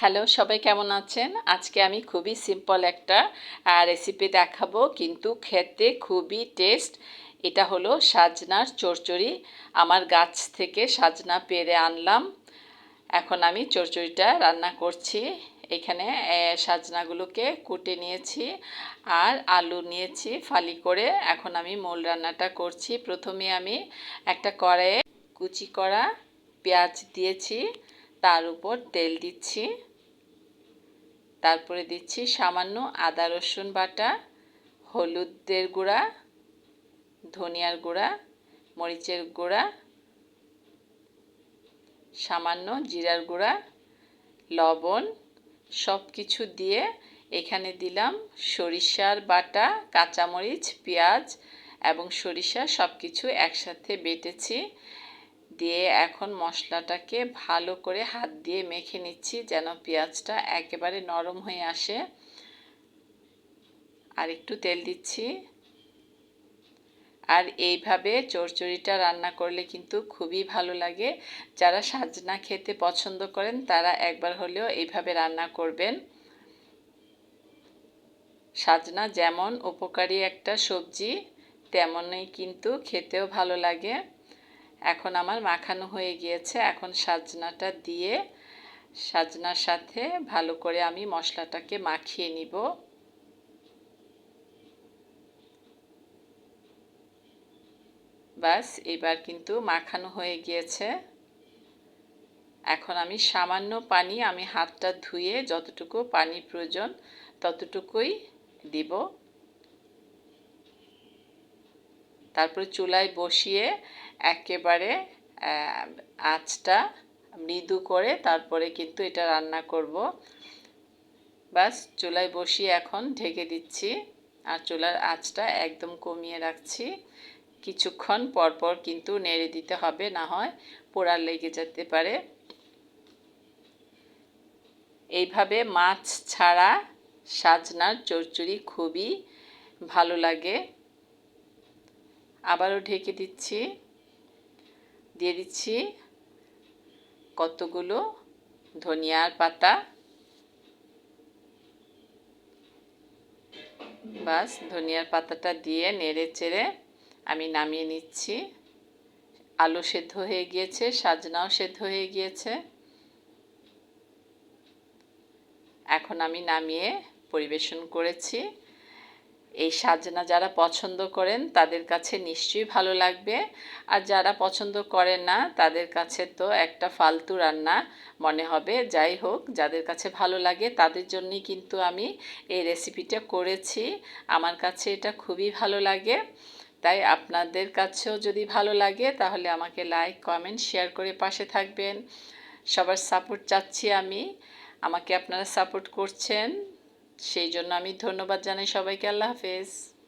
Hello, সবাই কেমন আছেন? আজকে আমি খুবই সিম্পল একটা রেসিপি দেখাবো, কিন্তু খেতে খুবই টেস্ট এটা হলো সাজনার চচ্চড়ি আমার গাছ থেকে সাজনা পেরে আনলাম। এখন আমি চচ্চড়িটা রান্না করছি। এখানে সাজনাগুলোকে কুটে নিয়েছি আর আলু নিয়েছি ফালি করে। এখন আমি মূল রান্নাটা করছি। প্রথমে আমি একটা কড়াইয়ে কুচি করা পেঁয়াজ দিয়েছি। তার উপর তেল দিচ্ছি। তারপরে দিচ্ছি সামান্য আদা, রসুন বাটা, হলুদের গুঁড়া, ধনিয়ার গুঁড়া, মরিচের গুঁড়া, সামান্য জিরার গুঁড়া, লবণ সব কিছু দিয়ে এখানে দিলাম সরিষার বাটা, কাঁচামরিচ, পেঁয়াজ এবং সরিষা সব কিছু একসাথে বেটেছি। দিয়ে এখন মশলাটাকে ভালো করে হাত দিয়ে মেখে নিচ্ছি যেন পেঁয়াজটা একেবারে নরম হয়ে আসে। আর একটু তেল দিচ্ছি। আর এইভাবে চচ্চড়িটা রান্না করলে কিন্তু খুবই ভালো লাগে। যারা সাজনা খেতে পছন্দ করেন, তারা একবার হলেও এইভাবে রান্না করবেন। সাজনা যেমন উপকারী একটা সবজি, তেমনই কিন্তু খেতেও ভালো লাগে। এখন আমার মাখানো হয়ে গিয়েছে। এখন সাজনাটা দিয়ে সাজনার সাথে ভালো করে আমি মশলাটাকে মাখিয়ে নিব। বাস এবার কিন্তু মাখানো হয়ে গিয়েছে। এখন আমি সামান্য পানি আমি হাতটা ধুয়ে যতটুকু পানি প্রয়োজন ততটুকুই দিব। তারপরে চুলায় বসিয়ে একেবারে আঁচটা মৃদু করে তারপরে কিন্তু এটা রান্না করব। বাস চুলায় বসিয়ে এখন ঢেকে দিচ্ছি আর চুলার আঁচটা একদম কমিয়ে রাখছি। কিছুক্ষণ পরপর কিন্তু নেড়ে দিতে হবে, না হয় পোড়া লেগে যেতে পারে। এইভাবে মাছ ছাড়া সাজনার চচ্চড়ি খুবই ভালো লাগে। আবারও ঢেকে দিচ্ছি। দিয়ে দিচ্ছি কতগুলো ধনিয়ার পাতা। বাস, ধনিয়ার পাতাটা দিয়ে নেড়ে চেড়ে আমি নামিয়ে নিচ্ছি। আলু সেদ্ধ হয়ে গিয়েছে, সাজনাও সেদ্ধ হয়ে গিয়েছে। এখন আমি নামিয়ে পরিবেশন করেছি। এই সাজনা যারা পছন্দ করেন, তাদের কাছে নিশ্চয়ই ভালো লাগবে। আর যারা পছন্দ করেন না, তাদের কাছে তো একটা ফালতু রান্না মনে হবে। যাই হোক, যাদের কাছে ভালো লাগে, তাদের জন্যই কিন্তু আমি এই রেসিপিটা করেছি। আমার কাছে এটা খুবই ভালো লাগে। তাই আপনাদের কাছেও যদি ভালো লাগে, তাহলে আমাকে লাইক কমেন্ট শেয়ার করে পাশে থাকবেন। সবার সাপোর্ট চাচ্ছি আমি। আমাকে আপনারা সাপোর্ট করছেন। সেই জন্য আমি ধন্যবাদ জানাই সবাইকে। আল্লাহ হাফেজ।